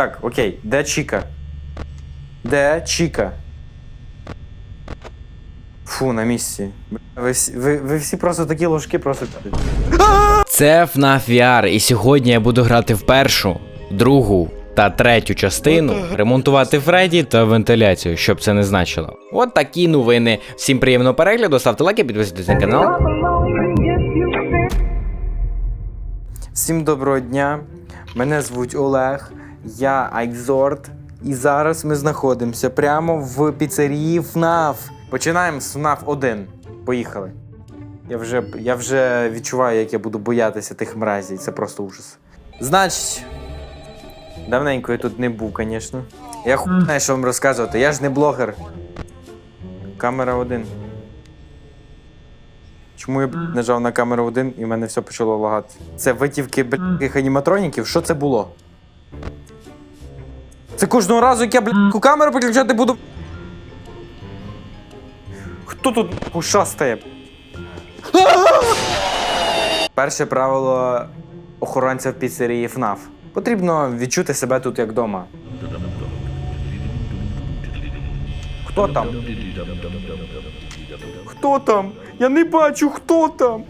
Так, окей, де Чіка? Де Чіка? Фу, на місці. Ви, всі- ви, ви всі просто такі ложки просто. Це FNAF VR, і сьогодні я буду грати в першу, другу та третю частину, ремонтувати Фредді та вентиляцію, щоб це не значило. От такі новини. Всім приємного перегляду, ставте лайки, підписуйтесь на канал. Всім доброго дня. Мене звуть Олег, я Айкзорд. І зараз ми знаходимося прямо в піцерії FNAF. Починаємо з FNAF 1. Поїхали. Я вже, я вже відчуваю, як я буду боятися тих мразів. Це просто ужас. Значить, давненько я тут не був, звісно. Я хуй знаю, що вам розказувати. Я ж не блогер. Камера 1. Чому я б, нажав на камеру 1 і в мене все почало лагати? Це витівки блядських аніматроніків? Що це було? Це кожного разу, як я блядську камеру переключати буду. Хто тут ушастає? Перше правило охоронця в піцерії FNAF. Потрібно відчути себе тут як вдома. Хто там? Хто там? Я не бачу, хто там.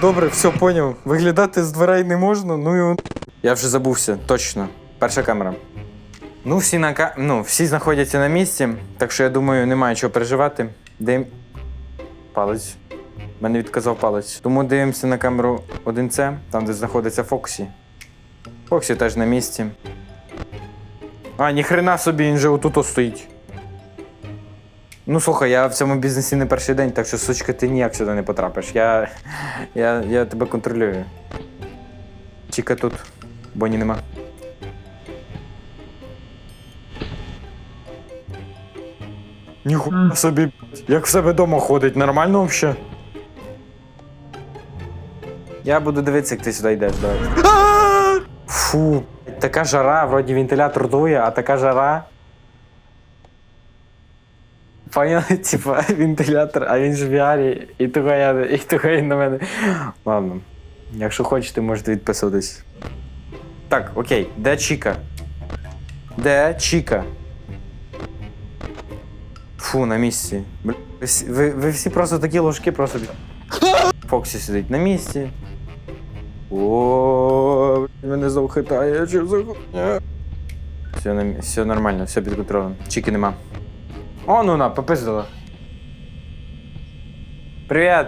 Добре, все поняв. Виглядати з дверей не можна, ну і. Я вже забувся, точно. Перша камера. Ну, всі на ну, всі знаходяться на місці, так що я думаю, немає чого переживати. Дим. Палець. Мене відказав палець. Тому дивимося на камеру 1C, там, де знаходиться Фоксі. Фоксі теж на місці. А, ніхрена собі, він же отут стоїть. Ну слухай, я в цьому бізнесі не перший день, так що сучка, ти ніяк сюди не потрапиш. Я. Я, я тебе контролюю. Чіка тут, Боні нема. Ніхуя собі, як в себе вдома ходить, нормально взагалі? Я буду дивитися, як ти сюди йдеш, давай. Фу, така жара, вроді вентилятор дує, а така жара. Поняли, типа, вентилятор, а він ж в VR, і того я, і того він на мене. Ладно. Якщо хочете, можете відписуватись. Так, окей, де Чіка? Де Чіка? Фу, на місці. Бля, ви, всі- ви, ви всі просто такі ложки, просто. Фоксі сидить на місці. О, блін, мене знов хитає, що за хуйня? Все, на, мі- все нормально, все під контролем. Чіки нема. О, ну на, попиздила. Привіт!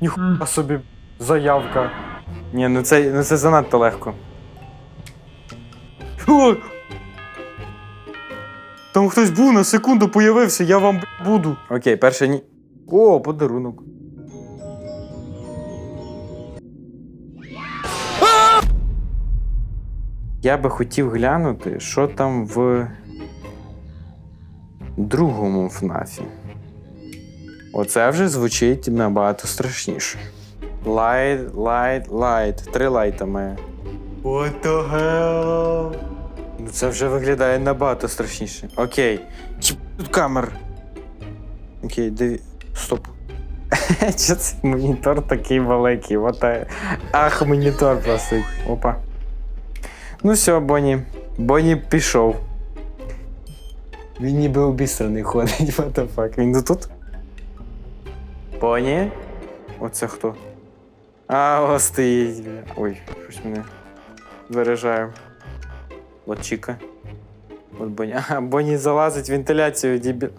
Ніхуя собі заявка. Ні, ну це, ну це занадто легко. Там хтось був на секунду появився, я вам буду. Окей, перше ні. О, подарунок. Я би хотів глянути, що там в другому ФНАФі. Оце вже звучить набагато страшніше. Лайт, лайт, лайт. Три лайта має. What the hell? Ну це вже виглядає набагато страшніше. Окей. Чи тут камер? Окей, диві. Стоп. Що це монітор такий великий? Ах, монітор просто. Опа. Ну все, Бонні. Бонні пішов. Він ніби обістраний ходить, what the fuck. Він тут? Бонні? Оце хто? А, о, стоїть. бля. Ой, щось мене заряджає. От Чіка. От Бонні. А, Бонні залазить в вентиляцію, дібі.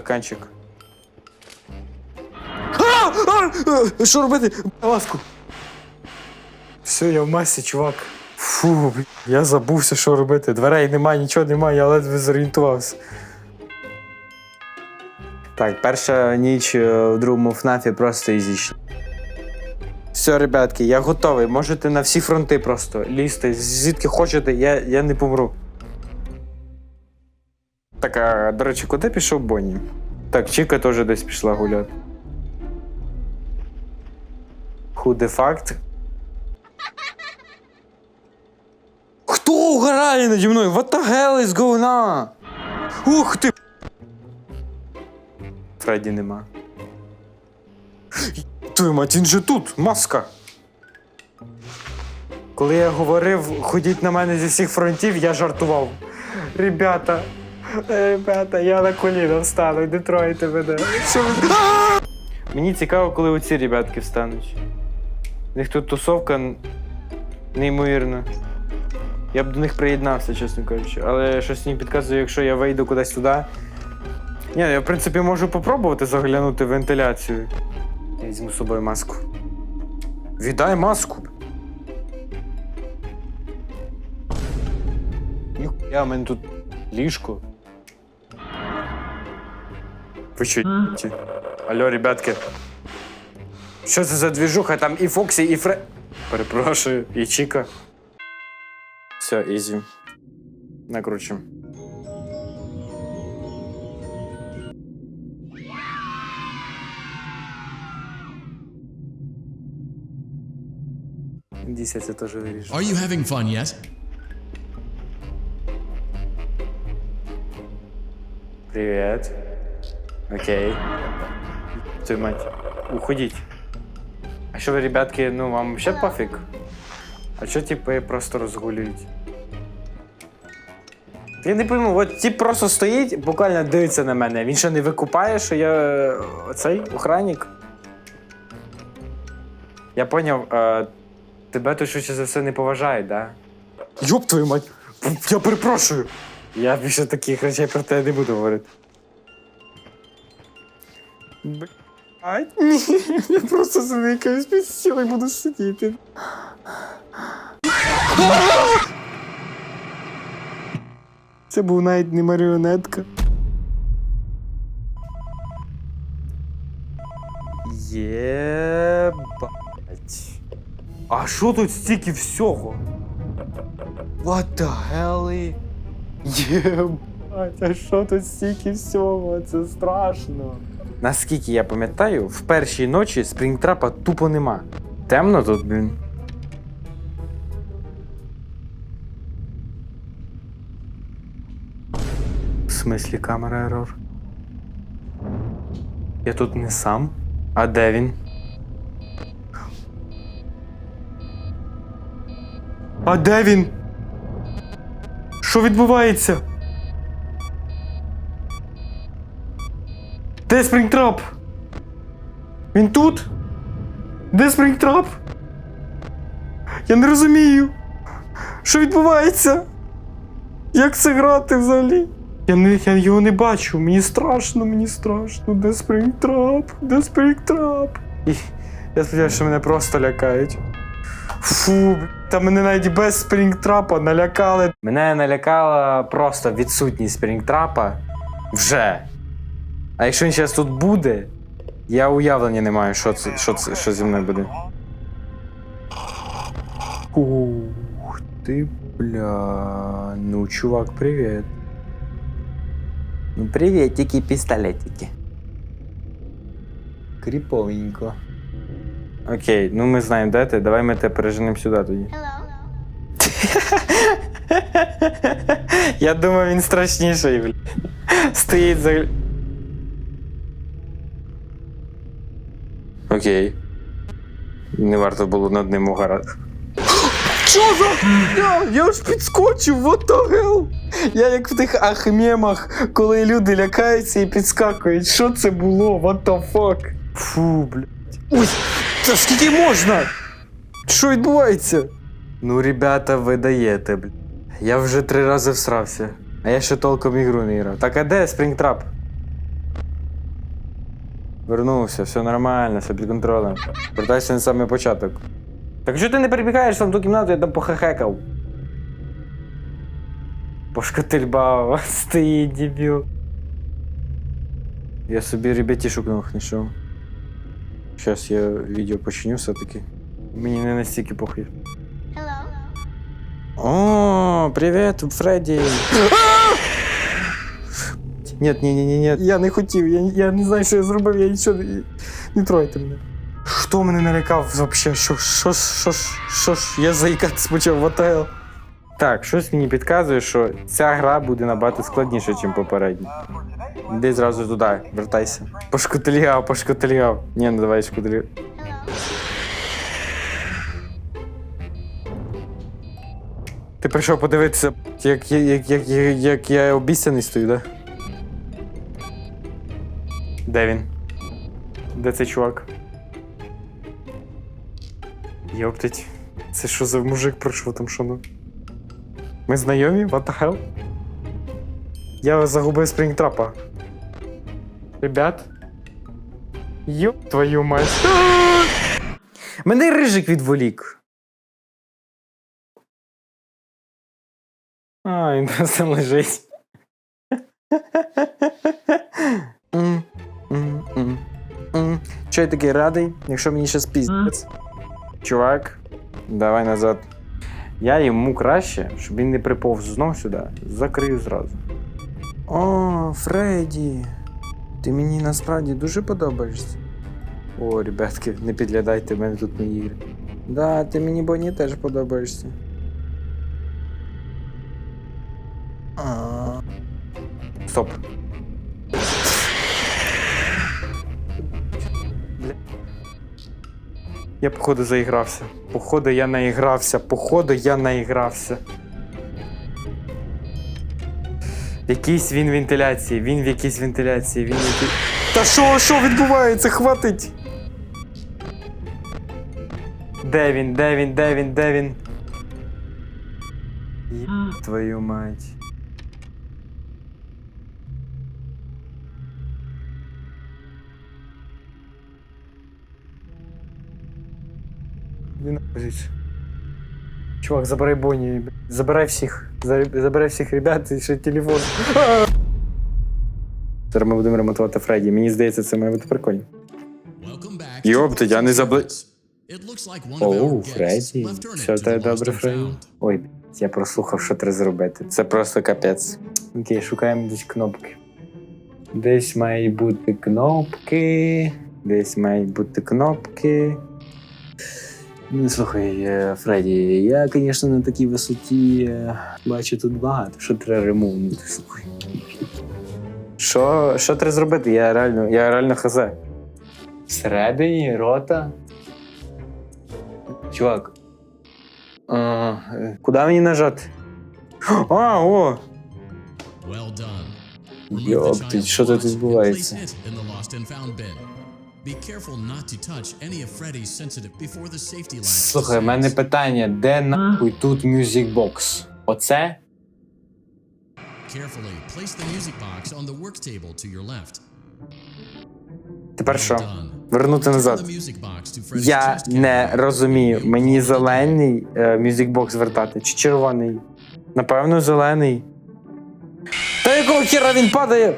Стаканчик. А! Що робити? Ласку. Все, я в масі, чувак. Фу, я забувся, що робити. Дверей немає, нічого немає, я ледве зорієнтувався. Так, перша ніч е, в другому ФНАФі просто ізічна. Все, ребятки, я готовий. Можете на всі фронти просто лізти. Звідки хочете, я, я не помру. Так, а, до речі, куди пішов Бонні? Так, Чіка теж десь пішла гуляти. The fact? Хто угорає наді мною? What the hell is going on? Ух ти! Фредді нема. Твою мать, він же тут, маска. Коли я говорив, ходіть на мене зі всіх фронтів, я жартував. Ребята, ребята, я на коліна встану, не тройте мене. Мені цікаво, коли оці ребятки встануть. У них тут тусовка неймовірна. Я б до них приєднався, чесно кажучи. Але щось мені підказує, якщо я вийду кудись туди. Ні, я в принципі можу попробувати заглянути в вентиляцію. Я візьму з собою маску. Віддай маску. Ніхуя, в мене тут ліжко. Ви що, ті? Алло, ребятки. Що це за двіжуха? Там і Фоксі, і Фре. Перепрошую, і Чіка. Все, ізі. Накручуємо. Десять я теж виріжу. Are you having fun yet? Привет. Окей. Твою мать. Уходіть. А що ви, ребятки, ну вам ще пофіг? А що типи просто розгулюють? Я не пойму, от тип просто стоїть, буквально дивиться на мене. Він що не викупає, що я е, цей охранник? Я поняв, е, тебе то швидше за все не поважають, да? Йоп твою мать! Я перепрошую! Я більше таких речей про тебе не буду говорити. Блять, ні, я просто заникаюсь під стіл і буду сидіти. Це був навіть не маріонетка. Єбать. А що тут стільки всього? What the hell? Єбать, а що тут стільки всього? Це страшно. Наскільки я пам'ятаю, в першій ночі спрінгтрапа тупо нема. Темно тут, блін. В смислі камера ерор? Я тут не сам. А де він? А де він? Що відбувається? Де Спрінгтрап? Він тут? Де Спрінгтрап? Я не розумію. Що відбувається? Як це грати взагалі? Я, не, я його не бачу, мені страшно, мені страшно. Де Спрінгтрап? Де Спрінгтрап? Я сподіваюся, що мене просто лякають. Фу, та мене навіть без спрінгтрапа налякали. Мене налякала просто відсутність спрінгтрапа вже. А якщо він зараз тут буде, я уявлення не маю, що це, що це, що зі мною буде. Ух ти, бля. Ну, чувак, привіт. Ну, приветики, пістолетики. Кріповенько. Окей, ну ми знаємо, де ти. Давай ми тебе переженемо сюди тоді. Я думаю, він страшніший, бля. Стоїть за. Окей. Не варто було над ним угорати. Що за? Я, я ж підскочив, what the hell? Я як в тих ахмемах, коли люди лякаються і підскакують. Що це було? What the fuck? Фу, блядь. Ой, та скільки можна? Що відбувається? Ну, ребята, ви даєте, блядь. Я вже три рази всрався. А я ще толком ігру не грав. Так а де Спрінгтрап? Вернувся, все нормально, все під контролем. Вертайся на самий початок. Так що ти не перебігаєш там в ту кімнату, я там похахекав. Пошкотильба, стоїть дебіл. Я собі ребятішок нових знайшов. Зараз я відео починю все-таки. Мені не настільки похуй. О, привіт, Фредді. Нет, ні, ні, ні, ні. Я не хотів, я, я не знаю, що я зробив, я нічого не. Не тройте мене. хто мене налякав взагалі? Що, що, ж- що, ж- що ж, я заїкатись почав в АТЛ. Так, щось мені підказує, що ця гра буде набагато складніша, ніж попередня. Іди зразу туди, вертайся. Пошкутильгав, пошкутильгав. Ні, ну давай шкутильгав. Ти прийшов подивитися, як, як, як, як, як, я обіцяний стою, да? Де він? Де цей чувак? Йоптить. Це що за мужик пройшов там що ну? Ми знайомі? What the hell? Я загубив спрінгтрапа. Ребят. Йоп твою мать. Мене рижик відволік. А, він просто лежить. М. Я такий радий, якщо мені ще спіздець? Чувак, давай назад. Я йому краще, щоб він не приповз знов сюди. Закрию зразу. О, Фредді. Ти мені насправді дуже подобаєшся. О, ребятки, не підглядайте, мене тут не ігри. Да, ти мені Бонні теж подобаєшся. А. Я походу заігрався. Походу я наігрався. Походу я наігрався. В якійсь він вентиляції, він в якійсь вентиляції, він в якій... Та що, що відбувається? Хватить! Де він, де він, де він, де він? Є твою мать. Іди на позицію. Чувак, забирай Бонні, забирай всіх. Забирай всіх ребят і ще телефон. Зараз ми будемо ремонтувати Фредді. Мені здається, це має бути прикольно. Йопта, я не забли... Оу, Фредді. Все тебе добре, Фредді? Ой, я прослухав, що треба зробити. Це просто капець. Окей, шукаємо десь кнопки. Десь мають бути кнопки. Десь мають бути кнопки. Ну, слухай, е, Фредді, я, звісно, на такій висоті е, бачу тут багато, що треба ремонтувати. Слухай. Що, що треба зробити? Я реально, я реально хазе. Всередині рота. Чувак. А, куди мені нажати? А, о! Йопти, що тут відбувається? Слухай, в мене питання, де нахуй тут Music Box? Оце? Тепер що? Вернути назад. Я не розумію, мені зелений е, Music Box вертати чи червоний? Напевно, зелений. Та якого хера він падає?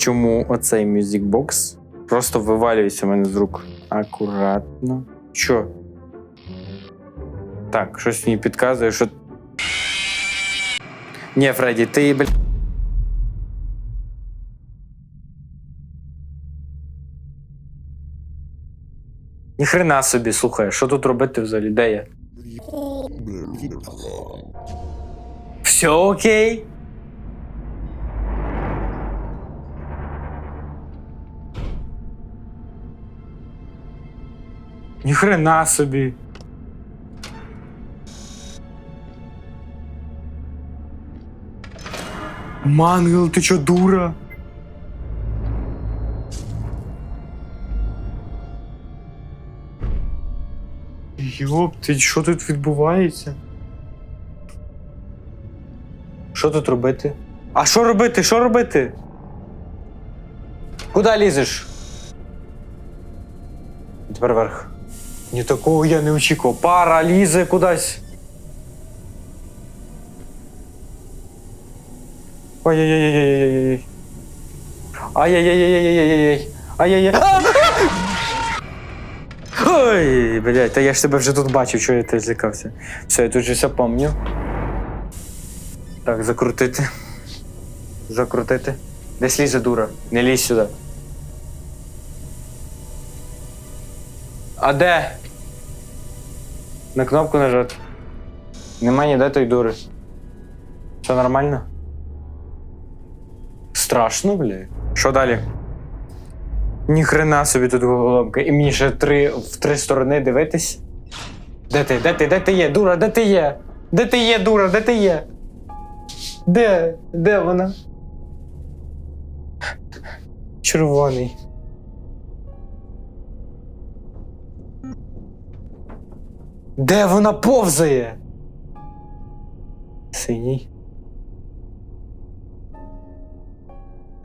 Чому оцей Box просто вивалюється в мене з рук? Акуратно. Що? Так, щось мені підказує, що. Ні, Фредді, ти, бля. Ніхрена собі, слухай, що тут робити взагалі? Де я? Все окей? Ніхрена собі. Мангел, ти чо дура? Йоп, ти що тут відбувається? Що тут робити? А що робити? Що робити? Куди лізеш? Тепер вверх. Ні, такого я не очікував. Пара лізе кудись. Ой-ой-ой-ой-ой-ой-ой. Ай-яй-яй-яй-яй-яй-яй. Ай-яй-яй. Ой, блядь, та я ж тебе вже тут бачив, що я теж злякався. Все, я тут же все помню. Так, закрутити. Закрутити. Десь лізе дура. Не лізь сюди. А де? На кнопку нажати. Нема ніде той дури. Все нормально? Страшно, бля. Що далі? Ніхрена собі тут головоломка. І мені ще три, в три сторони дивитись. Де ти? Де ти? Де ти є? Дура, де ти є? Де ти є, дура? Де ти є? Де? Де вона? Червоний. Де вона повзає? Синій.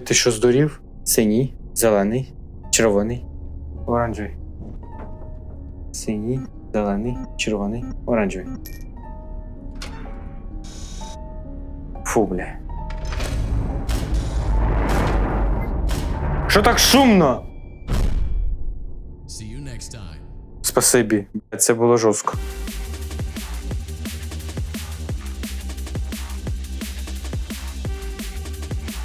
Ти що здурів? Синій, зелений, червоний, оранжевий. Синій, зелений, червоний, оранжевий. Фу, бля. Що так шумно? See you next time. Спасибі. Це було жорстко.